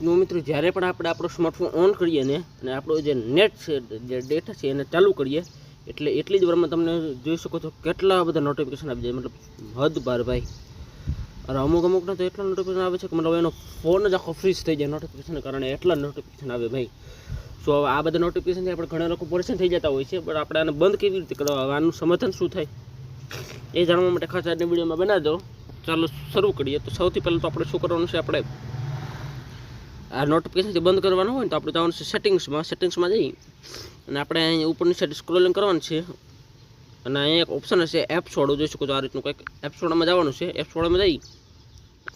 નો મિત્રો, જ્યારે પણ આપણે આપણો સ્માર્ટફોન ઓન કરીએ ને, અને આપણો જે નેટ છે, જે ડેટા છે એને ચાલુ કરીએ, એટલે એટલી જ વારમાં તમને જોઈ શકો છો કેટલા બધા નોટિફિકેશન આવી જાય. મતલબ, હદ બાર ભાઈ. અરે અમુક અમુકના તો એટલા નોટિફિકેશન આવે છે કે મતલબ એનો ફોન જ આખો ફ્રીઝ થઈ જાય નોટિફિકેશનને કારણે એટલા નોટિફિકેશન આવે ભાઈ. સો હવે આ બધા નોટિફિકેશનથી આપણે ઘણા લોકો પરેશાન થઈ જતા હોય છે, પણ આપણે આને બંધ કેવી રીતે કરવા? આનું સમાધાન શું થાય? એ જાણવા માટે ખાસ આજની વિડીયોમાં બનાવી દો ચાલો શરૂ કરીએ. તો સૌથી પહેલાં તો આપણે શું કરવાનું છે, આપણે આ નોટિફિકેશનથી બંધ કરવાનું હોય ને તો આપણે જવાનું છે સેટિંગ્સમાં સેટિંગ્સમાં જઈ અને આપણે અહીં ઉપરની સાઈડ સ્ક્રોલિંગ કરવાનું છે. અને અહીંયા એક ઓપ્શન હશે એપ સોડો જોઈ શકો છો આ રીતનું કંઈક એપ સોડામાં જવાનું છે. એપ સોડામાં જઈ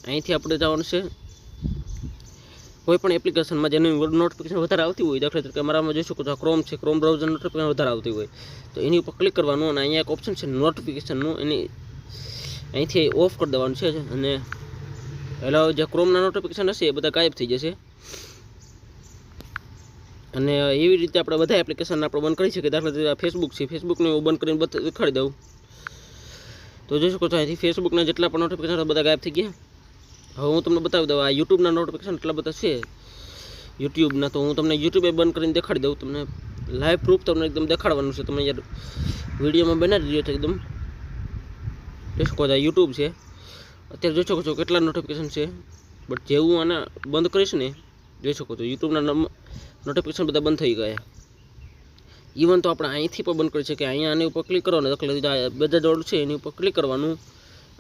અહીંથી આપણે જવાનું છે. કોઈ પણ એપ્લિકેશનમાં જેની નોટિફિકેશન વધારે આવતી હોય, દાખલા તરીકે અમારામાં જોઈ શકો છો ક્રોમ છે. ક્રોમ બ્રાઉઝર નોટિફિકેશન વધારે આવતી હોય. તો એની ઉપર ક્લિક કરવાનું અને અહીંયા એક ઓપ્શન છે નોટિફિકેશનનું એની અહીંથી ઓફ કરી દેવાનું છે. અને એટલે જે ક્રોમના નોટિફિકેશન હશે એ બધા ગાયબ થઈ જશે. અને એવી રીતે આપણે બધા એપ્લિકેશન આપણે બંધ કરી શકીએ. દાખલા તરીકે ફેસબુક છે. ફેસબુકને હું બંધ કરીને દેખાડી દઉં. તો જોઈ શકો છો, અહીંથી ફેસબુકના જેટલા પણ નોટિફિકેશન બધા ગાયબ થઈ ગયા. હવે હું તમને બતાવી દઉં, આ યુટ્યુબના નોટિફિકેશન એટલા બધા છે. યુટ્યુબના તો હું તમને યુટ્યુબે બંધ કરીને દેખાડી દઉં તમને. લાઈવ પ્રૂફ તમને એકદમ દેખાડવાનું છે. તમે યાર વિડીયોમાં બનાવી દીધો છે એકદમ. જોઈ શકો છો યુટ્યુબ છે. અત્યારે જોઈ શકો છો કેટલા નોટિફિકેશન છે. બટ જેવું આને બંધ કરીશ ને, જોઈ શકો છો. યુટ્યુબના નોટિફિકેશન બધા બંધ થઈ ગયા. ઇવન તો આપણે અહીંથી પણ બંધ કરી શકીએ. અહીંયા આની ઉપર ક્લિક કરવાનું તરીકે બધા જોડ છે, એની ઉપર ક્લિક કરવાનું.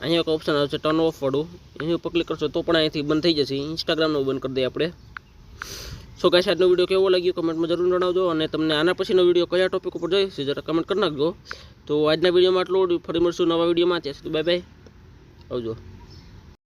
અહીંયા એક ઓપ્શન આવે છે ટર્ન ઓફ વાળું. એની ઉપર ક્લિક કરશો તો પણ અહીંથી બંધ થઈ જશે. ઇન્સ્ટાગ્રામનું બંધ કરી દઈએ આપણે. સો ગાઈસ આજનો વીડિયો કેવો લાગ્યો કમેન્ટમાં જરૂર જણાવજો. અને તમને આના પછીનો વીડિયો કયા ટોપિક ઉપર જોઈએ જરા કમેન્ટ કરી નાખજો. તો આજના વિડીયોમાં આટલું. ફરી મળશું નવા વિડીયોમાં ત્યાં સુધી બાય બાય આવજો.